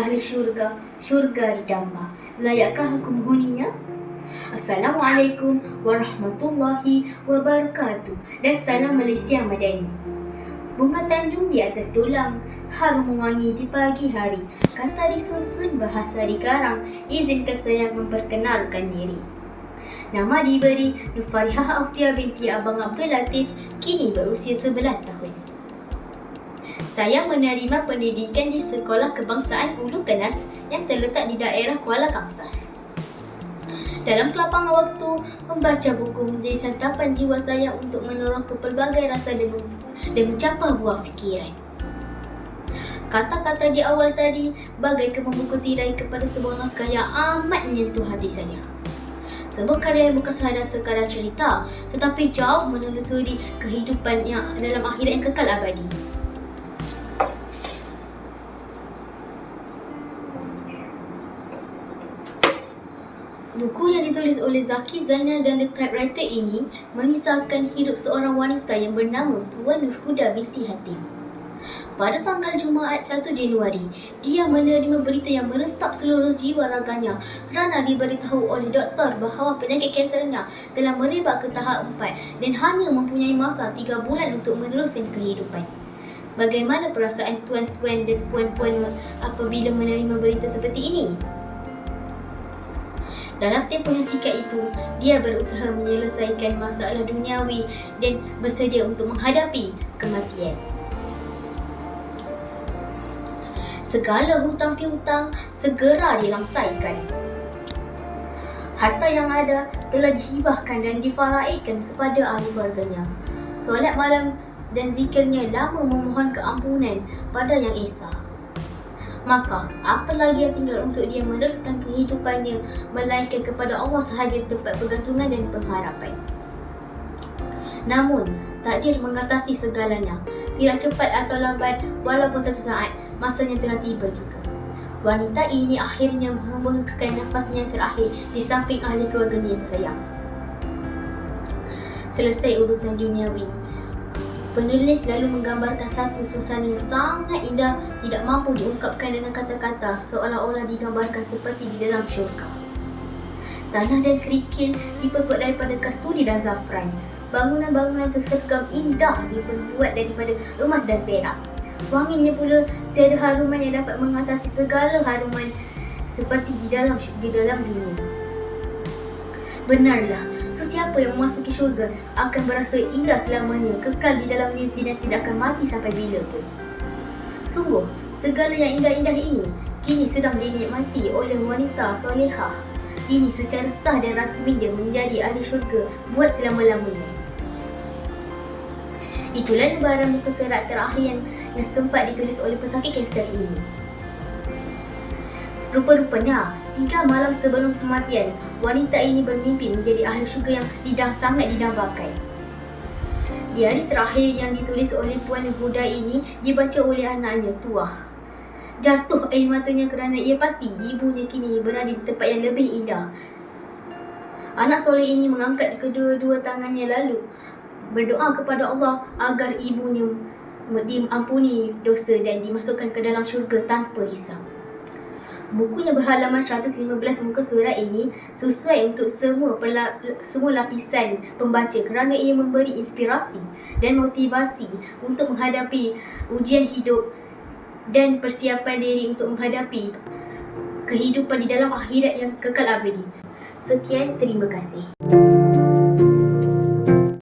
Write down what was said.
ahli syurga, syurga didamba. Layakkah aku menghuninya? Assalamualaikum warahmatullahi wabarakatuh dan salam Malaysia Madani. Bunga tanjung di atas dulang, harum mewangi di pagi hari. Kata disusun, bahasa dikarang, izinkan saya memperkenalkan diri. Nama diberi Nufarihah Afia binti Abang Abdul Latif, kini berusia 11 tahun. Saya menerima pendidikan di Sekolah Kebangsaan Ulu Kenas yang terletak di daerah Kuala Kangsar. Dalam kelapangan waktu, membaca buku menjadi santapan jiwa saya untuk menolong ke pelbagai rasa dan, dan mencapai buah fikiran. Kata-kata di awal tadi bagaikan membuka tirai kepada sebuah naskah yang amat menyentuh hati saya. Sebuah karya yang bukan sahaja sekadar cerita tetapi jauh menelusuri kehidupan yang dalam akhirat yang kekal abadi. Buku yang ditulis oleh Zaki Zainal dan The Typewriter ini mengisahkan hidup seorang wanita yang bernama Puan Nurhuda binti Hatim. Pada tanggal Jumaat 1 Januari, dia menerima berita yang merentak seluruh jiwa raganya kerana diberitahu oleh doktor bahawa penyakit kansernya telah merebak ke tahap 4 dan hanya mempunyai masa 3 bulan untuk meneruskan kehidupan. Bagaimana perasaan tuan-tuan dan puan-puan apabila menerima berita seperti ini? Dalam tempoh yang singkat itu, dia berusaha menyelesaikan masalah duniawi dan bersedia untuk menghadapi kematian. Segala hutang piutang segera dilangsaikan. Harta yang ada telah dihibahkan dan difaraidkan kepada ahli keluarganya. Solat malam dan zikirnya lama memohon keampunan pada yang esa. Maka, apa lagi yang tinggal untuk dia meneruskan kehidupannya melainkan kepada Allah sahaja tempat pergantungan dan pengharapan. Namun, takdir mengatasi segalanya. Tidak cepat atau lambat, walaupun satu saat, masanya telah tiba juga. Wanita ini akhirnya menghembuskan nafasnya terakhir di samping ahli keluarganya yang tersayang. Selesai urusan duniawi, Penulis selalu menggambarkan satu suasana yang sangat indah tidak mampu diungkapkan dengan kata-kata seolah-olah digambarkan seperti di dalam syurga. Tanah dan kerikil diperbuat daripada kasturi dan zafran. Bangunan-bangunan tersergam indah diperbuat daripada emas dan perak. Wanginya pula tiada haruman yang dapat mengatasi segala haruman seperti di dalam di dalam dunia. Benarlah, sesiapa yang memasuki syurga akan berasa indah selamanya, kekal di dalamnya dan tidak akan mati sampai bila pun. Sungguh, segala yang indah-indah ini kini sedang dinikmati oleh wanita solehah. Ini secara sah dan rasminya menjadi ahli syurga buat selama-lamanya. Itulah lebaran muka serat terakhir yang, yang sempat ditulis oleh pesakit kanser ini. Rupa-rupanya, tiga malam sebelum kematian, wanita ini bermimpi menjadi ahli syurga yang didang sangat didambakan. Di hari terakhir yang ditulis oleh Puan Huda ini dibaca oleh anaknya Tuah. Jatuh air matanya kerana ia pasti ibunya kini berada di tempat yang lebih indah. Anak soleh ini mengangkat kedua-dua tangannya lalu berdoa kepada Allah agar ibunya diampuni dosa dan dimasukkan ke dalam syurga tanpa hisap. Buku yang berhalaman 115 muka surat ini sesuai untuk semua pela, semua lapisan pembaca kerana ia memberi inspirasi dan motivasi untuk menghadapi ujian hidup dan persiapan diri untuk menghadapi kehidupan di dalam akhirat yang kekal abadi. Sekian, terima kasih.